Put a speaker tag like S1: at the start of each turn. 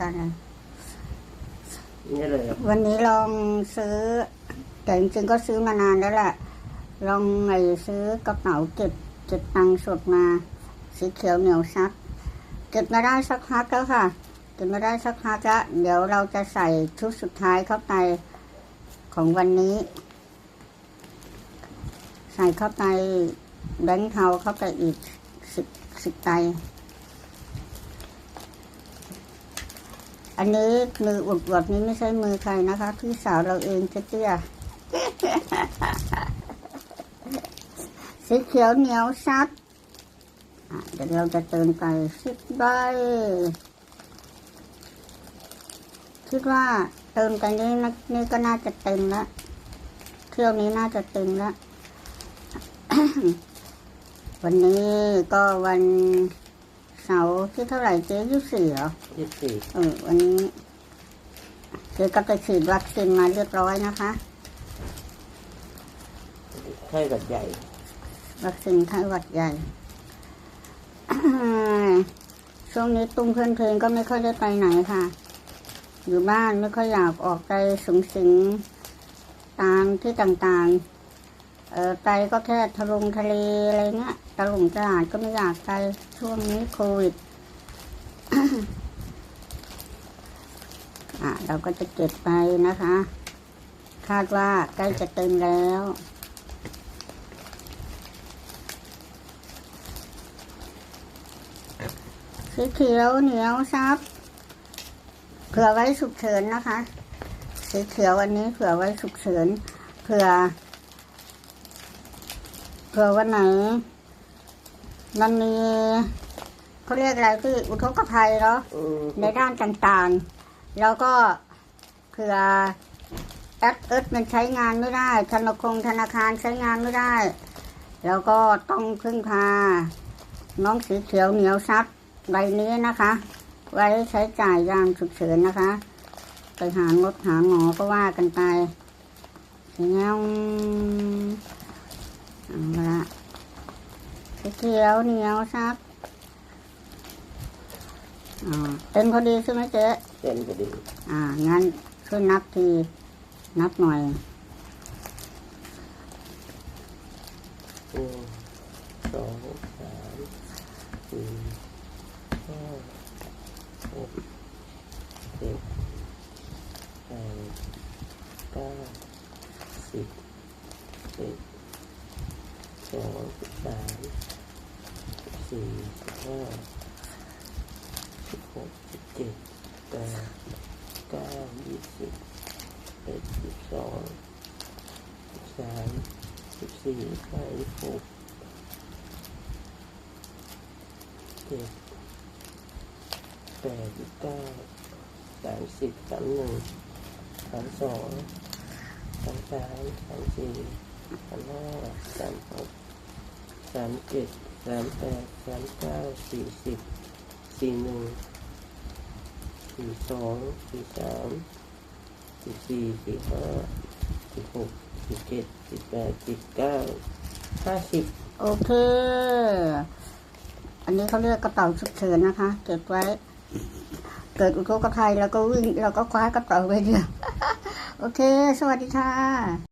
S1: กันเลย
S2: นี่เลยครับ
S1: วันนี้ลองซื้อ แต่จริงๆก็ซื้อมานานแล้วแหละ ลองไอ้ซื้อกระเป๋าเก็บเก็บตังค์สดมา สีเขียวเหนียวซัก เก็บมาได้สักพักแล้วค่ะ เก็บมาได้สักพักแล้วเดี๋ยวเราจะใส่ชุดสุดท้ายเข้าไปของวันนี้ ใส่เข้าไปแบงค์เทาเข้าไปอีกสิบสิบใบ อันนี้มืออุดอวดนี้ไม่ใช่มือใครนะคะ พี่สาวเราเองเตี้ยสีเขียวเหนียวซัดเดี๋ยวเราจะเติมไปสิบใบคิดว่าเติมไปนี้นนี่ก็น่าจะเต็มแล้วเที่ยวนี้น่าจะเต็มแล้ววันนี้ก็วัน เสาร์ที่เท่าไหร่เจ๊ยี่สี่เหรอ
S2: ยี่สิบสี่
S1: เออวันนี้เจ๊ก็ไปฉีดวัคซีนมาเรียบร้อยนะคะ
S2: ไข้หวัดใหญ่
S1: วัคซีนไข้หวัดใหญ่ช่วงนี้ตุ้มเพื่อนเพลงก็ไม่ค่อยได้ไปไหนค่ะ อยู่บ้านไม่ค่อยอยากออกไปสูงสิงตามที่ต่างๆ เออไปก็แค่ทะลงทะเลอะไรเงี้ยตะลุงตลาดก็ไม่อยากไปช่วงนี้โควิด อะ เราก็จะเก็บไปนะคะ คาดว่าใกล้จะเต็มแล้วสีเขียวเหนียวซับเผื่อไว้ฉุกเฉินนะคะ สีเขียวอันนี้เผื่อไว้ฉุกเฉินเผื่อ เผื่อวันไหน มันมีเขาเรียกอะไรที่อุทกภัยเนาะ
S2: อืม
S1: ในด้านต่างๆ แล้วก็เผื่อแอปเอิร์ธมันใช้งานไม่ได้ธนาคารธนาคารใช้งานไม่ได้ แล้วก็ต้องพึ่งพา น้องสีเขียวเหนียวซับใบนี้นะคะ ไว้ใช้จ่ายยามฉุกเฉินนะคะ ไปหางดหาหมอก็ว่ากันไปเงี้ย เอาละสีเขียวเหนียวซับอ่าเต็มพอดีใช่ไหมเจ๊
S2: เต็มพอดี
S1: อ่า งั้นช่วยนับที นับหน่อย
S2: หนึ่งสองสามสี่ห้าหกเจ็ดแปดเก้าสิบเอ็ด สองสิบสามสิบสี่สิบห้าสิบหกสิบเจ็ดแปดเก้ายี่สิบเอ็ดสิบสองสิบสามสิบสี่สิบห้าสิบหกเจ็ดแปดสิบเก้าสามสิบสามหนึ่งสามสองสามสามสามสี่สามห้าสามหก สามเจ็ดสามแปดสามเก้าสี่สิบสี่หนึ่งสี่สองสี่สามสี่สี่สี่ห้าสี่หกสี่เจ็ดสี่แปดสี่เก้าห้าสิบ
S1: โอเค อันนี้เขาเรียกกระเป๋าฉุกเฉินนะคะ เก็บไว้ เกิดอุทกภัยแล้วก็วิ่ง แล้วก็คว้ากระเป๋าไปเดียวโอเค สวัสดีค่ะ